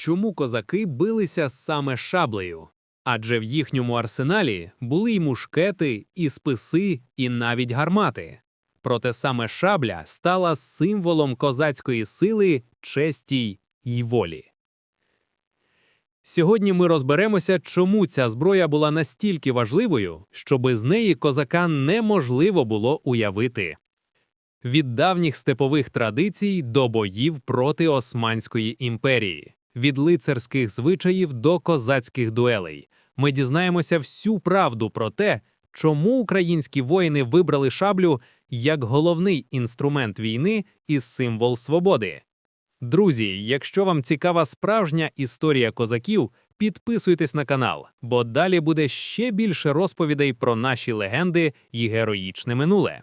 чому козаки билися саме шаблею? Адже в їхньому арсеналі були й мушкети, і списи, і навіть гармати. Проте саме шабля стала символом козацької сили, честі й волі. Сьогодні ми розберемося, чому ця зброя була настільки важливою, що без неї козака неможливо було уявити. Від давніх степових традицій до боїв проти Османської імперії, від лицарських звичаїв до козацьких дуелей, ми дізнаємося всю правду про те, чому українські воїни вибрали шаблю як головний інструмент війни і символ свободи. Друзі, якщо вам цікава справжня історія козаків, підписуйтесь на канал, бо далі буде ще більше розповідей про наші легенди і героїчне минуле.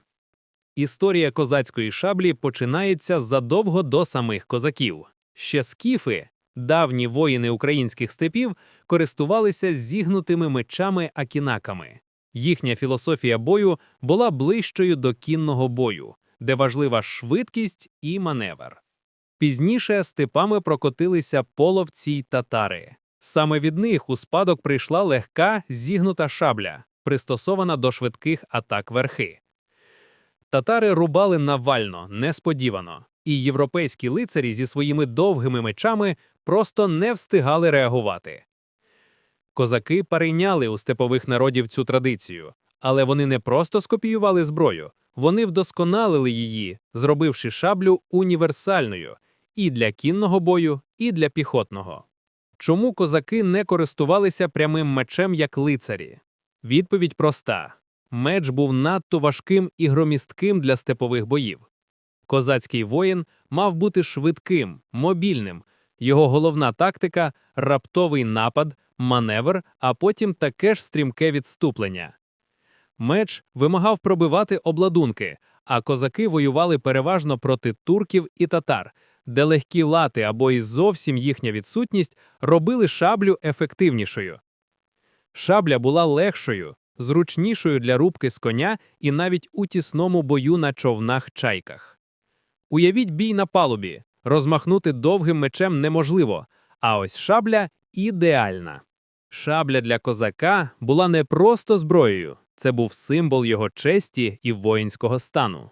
Історія козацької шаблі починається задовго до самих козаків. Ще скіфи, давні воїни українських степів, користувалися зігнутими мечами акінаками. Їхня філософія бою була ближчою до кінного бою, де важлива швидкість і маневр. Пізніше степами прокотилися половці й татари. Саме від них у спадок прийшла легка зігнута шабля, пристосована до швидких атак верхи. Татари рубали навально, несподівано, і європейські лицарі зі своїми довгими мечами просто не встигали реагувати. Козаки перейняли у степових народів цю традицію, але вони не просто скопіювали зброю, вони вдосконалили її, зробивши шаблю універсальною і для кінного бою, і для піхотного. Чому козаки не користувалися прямим мечем як лицарі? Відповідь проста: меч був надто важким і громістким для степових боїв. Козацький воїн мав бути швидким, мобільним. Його головна тактика раптовий напад, маневр, а потім таке ж стрімке відступлення. Меч вимагав пробивати обладунки, а козаки воювали переважно проти турків і татар, де легкі лати або і зовсім їхня відсутність робили шаблю ефективнішою. Шабля була легшою, зручнішою для рубки з коня і навіть у тісному бою на човнах-чайках. Уявіть бій на палубі, розмахнути довгим мечем неможливо, а ось шабля ідеальна. Шабля для козака була не просто зброєю, це був символ його честі і воїнського стану.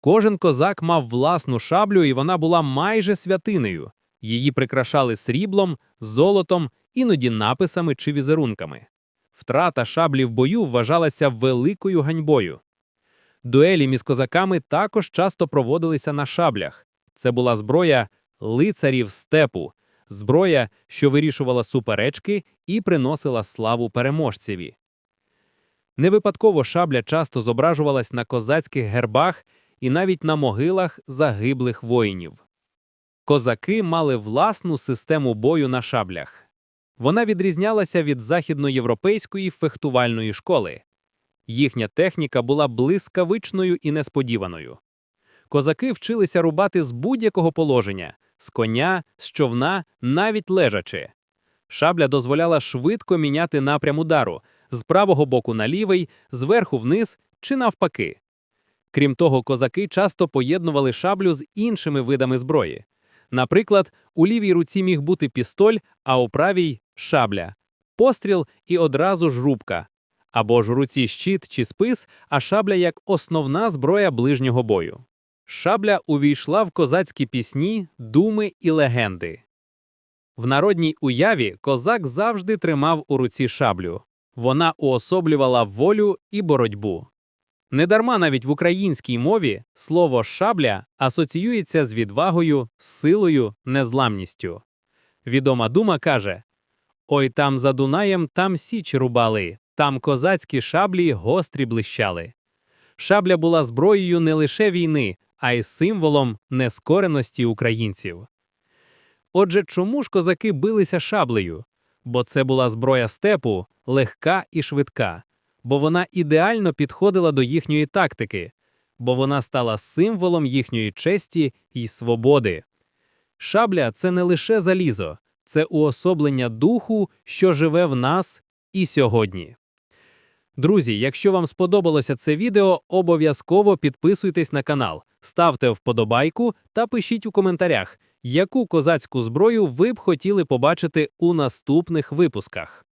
Кожен козак мав власну шаблю, і вона була майже святинею. Її прикрашали сріблом, золотом, іноді написами чи візерунками. Втрата шаблі в бою вважалася великою ганьбою. Дуелі між козаками також часто проводилися на шаблях. Це була зброя лицарів степу, зброя, що вирішувала суперечки і приносила славу переможцеві. Не випадково шабля часто зображувалась на козацьких гербах і навіть на могилах загиблих воїнів. Козаки мали власну систему бою на шаблях. Вона відрізнялася від західноєвропейської фехтувальної школи. Їхня техніка була блискавичною і несподіваною. Козаки вчилися рубати з будь-якого положення з коня, з човна, навіть лежачи. Шабля дозволяла швидко міняти напрям удару з правого боку на лівий, зверху вниз чи навпаки. Крім того, козаки часто поєднували шаблю з іншими видами зброї. Наприклад, у лівій руці міг бути пістоль, а у правій шабля, постріл і одразу ж рубка, або ж у руці щит чи спис, а шабля як основна зброя ближнього бою. Шабля увійшла в козацькі пісні, думи і легенди. В народній уяві козак завжди тримав у руці шаблю. Вона уособлювала волю і боротьбу. Недарма навіть в українській мові слово шабля асоціюється з відвагою, силою, незламністю. Відома дума каже: Ой там за Дунаєм там січ рубали, там козацькі шаблі гострі блищали. Шабля була зброєю не лише війни, а й символом нескореності українців. Отже, чому ж козаки билися шаблею? Бо це була зброя степу, легка і швидка бо вона ідеально підходила до їхньої тактики, бо вона стала символом їхньої честі і свободи. Шабля це не лише залізо, це уособлення духу, що живе в нас і сьогодні. Друзі, якщо вам сподобалося це відео, обов'язково підписуйтесь на канал, ставте вподобайку та пишіть у коментарях, Яку козацьку зброю ви б хотіли побачити у наступних випусках?